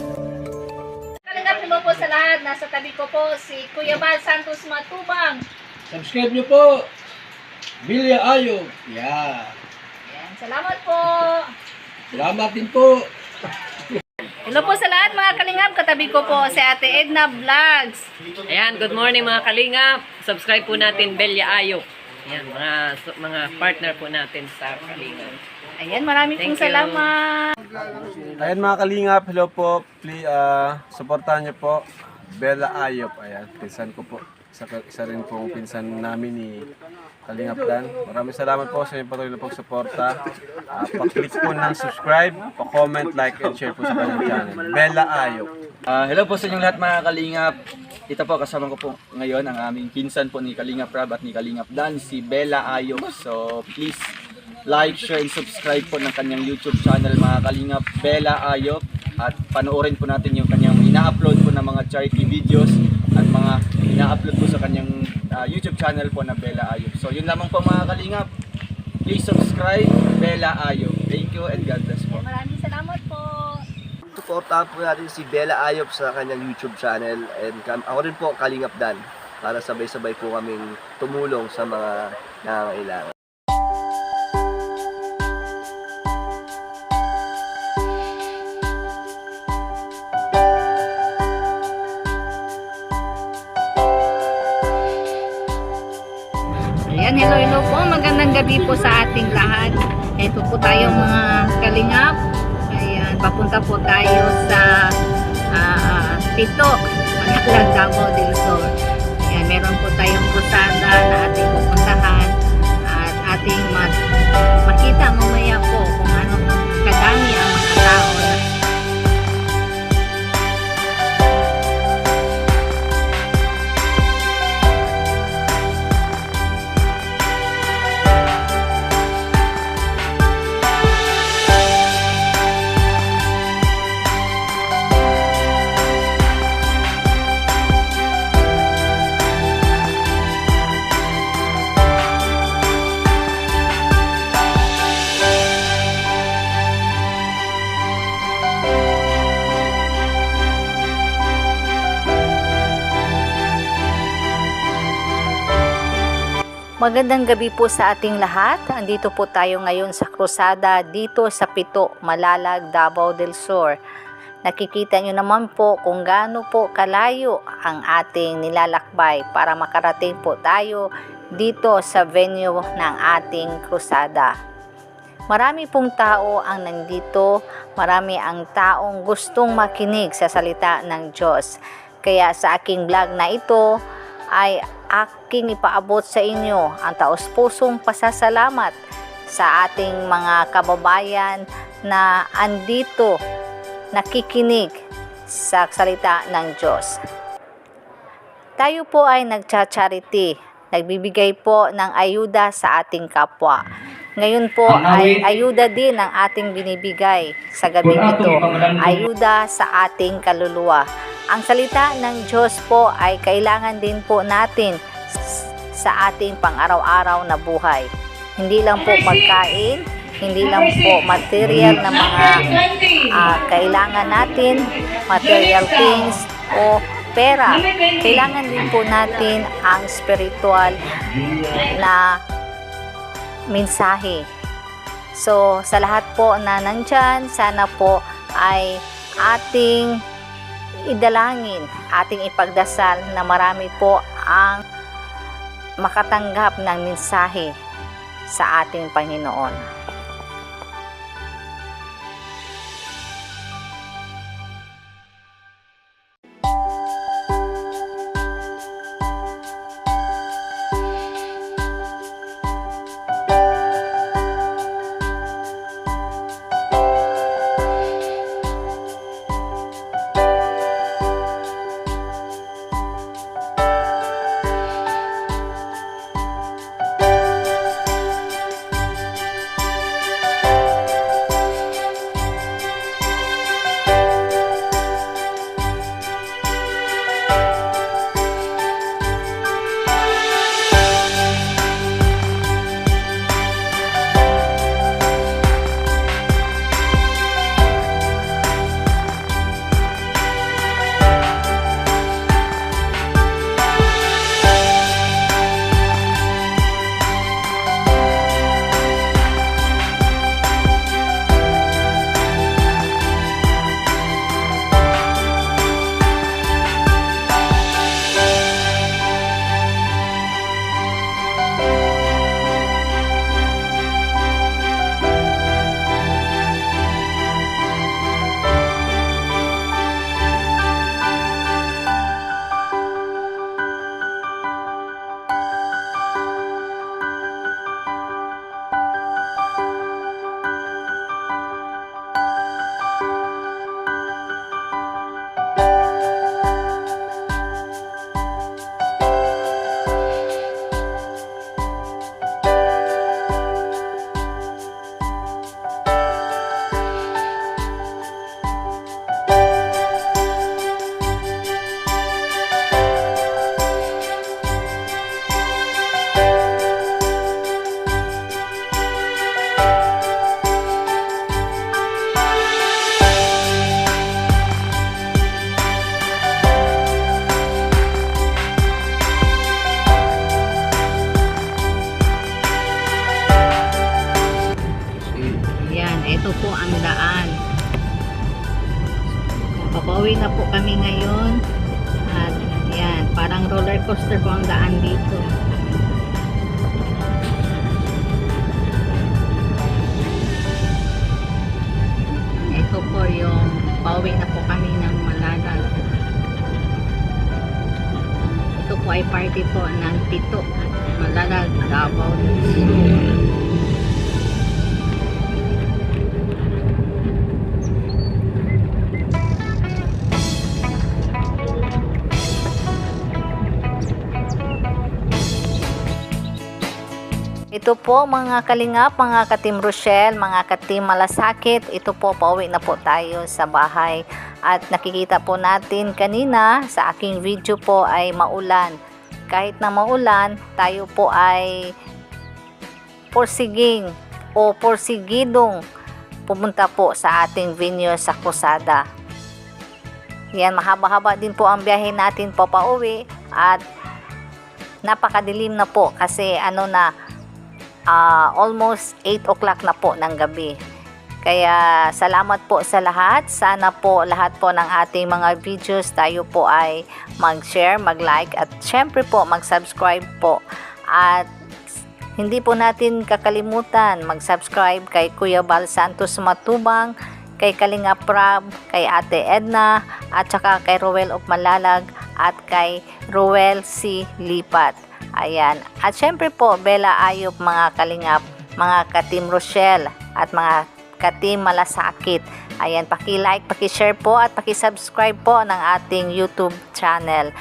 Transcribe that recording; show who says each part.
Speaker 1: Kalingap mo po sa lahat. Nasa tabi ko po si Kuya Bal Santos Matubang.
Speaker 2: Subscribe nyo po. Bilya Ayog. Yeah.
Speaker 1: Ayan, salamat po.
Speaker 2: Salamat din po.
Speaker 1: Hello po sa lahat mga kalingap. Katabi ko po si Ate Edna Vlogs.
Speaker 3: Ayan, good morning mga kalingap. Subscribe po natin Belia Ayok. Ayan, mga mga partner po natin sa kalingap.
Speaker 1: Ayan, maraming pong
Speaker 3: Thank you.
Speaker 4: Ayan mga kalingap, hello po. Please, uh, supportahan niyo po. Bella Ayop. Ayan, pinsan ko po. Isa, isa rin pong pinsan namin ni Kalingap Dan. Maraming salamat po sa inyong patuloy na pagsuporta. Uh, pa-click po ng subscribe, pa-comment, like, and share po sa kanyang channel. Bella Ayop.
Speaker 5: Ah, hello po sa inyong lahat mga Kalingap. Ito po kasama ko po ngayon ang aming pinsan po ni Kalingap Rab at ni Kalingap Dan, si Bella Ayok. So please like, share, and subscribe po ng kanyang YouTube channel mga Kalingap Bella Ayok. At panoorin po natin yung kanyang ina-upload po ng mga charity videos at mga ina-upload po sa kanyang ah, YouTube channel po na Bella Ayok. So yun lamang po mga Kalingap. Please subscribe Bella Ayok. Thank you and God bless po.
Speaker 1: Maraming salamat po.
Speaker 6: Suportahan po natin si Bella Ayop sa kanyang YouTube channel and ako rin po Kalingap Dan para sabay-sabay po kaming tumulong sa mga nangangailangan.
Speaker 1: Magandang gabi po sa ating lahat. Ito po tayo mga kalingap. Ayan, papunta po tayo sa ah, Pito, Manaklag, Davao del Sur. Ayan, meron po tayong krusada na ating pupuntahan at ating mag- makita mamaya po kung anong kadami Magandang gabi po sa ating lahat. Andito po tayo ngayon sa krusada dito sa Pito, Malalag, Davao del Sur. Nakikita nyo naman po kung gaano po kalayo ang ating nilalakbay para makarating po tayo dito sa venue ng ating krusada. Marami pong tao ang nandito, marami ang taong gustong makinig sa salita ng Diyos. Kaya sa aking vlog na ito ay aking ipaabot sa inyo ang taos-pusong pasasalamat sa ating mga kababayan na andito nakikinig sa salita ng Diyos. Tayo po ay nagcha-charity, nagbibigay po ng ayuda sa ating kapwa. Ngayon po ay ayuda din ang ating binibigay sa gabi ito, ayuda sa ating kaluluwa. Ang salita ng Diyos po ay kailangan din po natin sa ating pang-araw-araw na buhay. Hindi lang po pagkain, hindi lang po material na mga ah, kailangan natin, material things o pera. Kailangan din po natin ang spiritual na mensahe. So, sa lahat po na nandyan, sana po ay ating idalangin, ating ipagdasal na marami po ang makatanggap ng mensahe sa ating Panginoon. Ito po ay party po ng Pito. Malalag, Davao. Ito po mga kalingap, mga katim Rochelle, mga katim Malasakit, ito po pauwi na po tayo sa bahay. At nakikita po natin kanina sa aking video po ay maulan. Kahit na maulan, tayo po ay porsiging o porsigidong pumunta po sa ating venue sa Kusada. Yan, mahaba-haba din po ang biyahe natin po pauwi at napakadilim na po kasi ano na ah, almost 8 o'clock na po ng gabi. Kaya salamat po sa lahat. Sana po lahat po ng ating mga videos tayo po ay mag-share, mag-like at syempre po mag-subscribe po. At hindi po natin kakalimutan mag-subscribe kay Kuya Bal Santos Matubang, kay Kalinga Prab, kay Ate Edna, at saka kay Roel of at kay Roel C. Lipat. Ayan. At syempre po, Bella Ayop, mga kalingap, mga katim Rochelle, at mga katim Malasakit. Ayan, paki-like, paki-share po at paki-subscribe po ng ating YouTube channel.